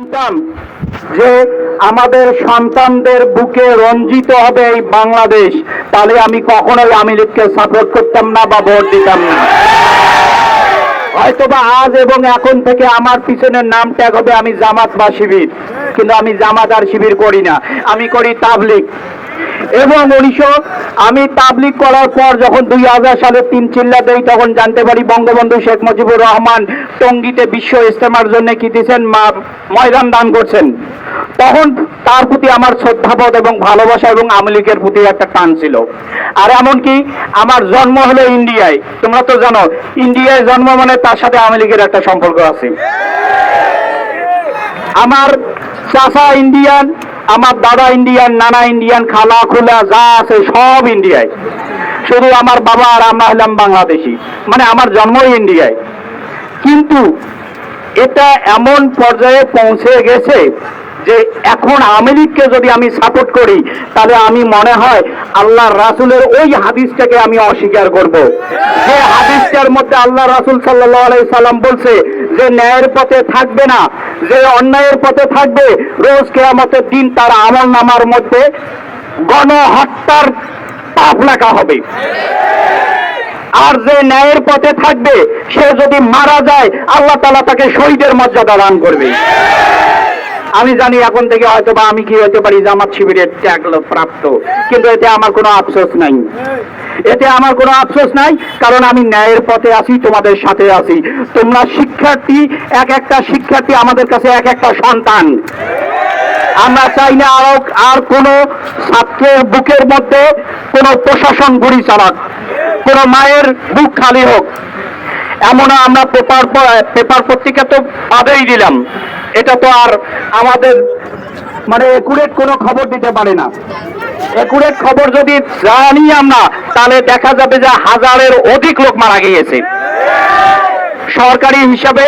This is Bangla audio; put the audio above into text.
জানতাম যে আমাদের সন্তানদের বুকে রঞ্জিত হবে এই বাংলাদেশ, তাহলে আমি কখনোই আমি লীগকে সাপোর্ট করতাম না বা ভোট দিতাম না। হয়তোবা আজ এবং এখন থেকে আমার পিছনের নাম ট্যাগ হবে আমি জামাত বা শিবির, কিন্তু আমি জামাত আর শিবির করি না, আমি করি তাবলিক এবং উনিশশো, আমি তাবলিক করার পর যখন দুই হাজার সালে তিন চিল্লা দেই, তখন জানতে পারি বঙ্গবন্ধু শেখ মুজিবুর রহমান টঙ্গিতে বিশ্ব ইস্তেমার জন্য কি দিয়েছেন, মা- ময়দান দান করছেন। তখন তার প্রতি আমার শ্রদ্ধাবোধ এবং ভালোবাসা এবং আমলিকের প্রতি একটা টান ছিল। আর এমনকি আমার জন্ম হলো ইন্ডিয়ায়। তোমরা তো জানো, ইন্ডিয়ায় জন্ম মানে তার সাথে আমলিকের একটা সম্পর্ক আছে। আমার চাচা ইন্ডিয়ান, আমার দাদা ইন্ডিয়ান, নানা ইন্ডিয়ান, খালা, খোলা, যা আছে সব ইন্ডিয়ায়। শুধু আমার বাবা আর আমরা হলাম বাংলাদেশি। মানে আমার জন্মই ইন্ডিয়ায়। কিন্তু এটা এমন পর্যায়ে পৌঁছে গেছে যে এখন আমেরিককে যদি আমি সাপোর্ট করি, তাহলে আমি মনে হয় আল্লাহ রাসুলের ওই হাদিসটাকে আমি অস্বীকার করব। যে হাদিসটার মধ্যে আল্লাহ রাসুল সাল্লাহ সাল্লাম বলছে যে ন্যায়ের পথে থাকবে না, যে অন্যায়ের পথে থাকবে, রোজ কেয়ামতের দিন তার আমল নামার মধ্যে গণহত্যার পাপ লেখা হবে। আর যে ন্যায়ের পথে থাকবে, সে যদি মারা যায়, আল্লাহ তালা তাকে শহীদের মর্যাদা দান করবে। আমি জানি এখন থেকে হয়তো বা আমি কি হতে পারি জামাত শিবিরের ট্যাগ প্রাপ্ত, কিন্তু এতে আমার কোনো আফসোস নাই। এতে আমার কোনো আফসোস নাই, কারণ আমি ন্যায়ের পথে আছি, তোমাদের সাথে আছি। তোমরা শিক্ষার্থী, এক একটা শিক্ষার্থী আমাদের কাছে এক একটা সন্তান। আমরা চাই না আরও আর কোনো ছাত্রের বুকের মধ্যে কোনো প্রশাসন গুড়ি চালাক। কোনো মায়ের বুক খালি হোক। এমন আমরা পেপার পেপার পত্রিকা তো বাদেই দিলাম। এটা তো আর আমাদের মানে একুরেট কোনো খবর দিতে পারে না। একুরেট খবর যদি জানি আমরা, তাহলে দেখা যাবে যে হাজারের অধিক লোক মারা গিয়েছে। সরকারি হিসাবে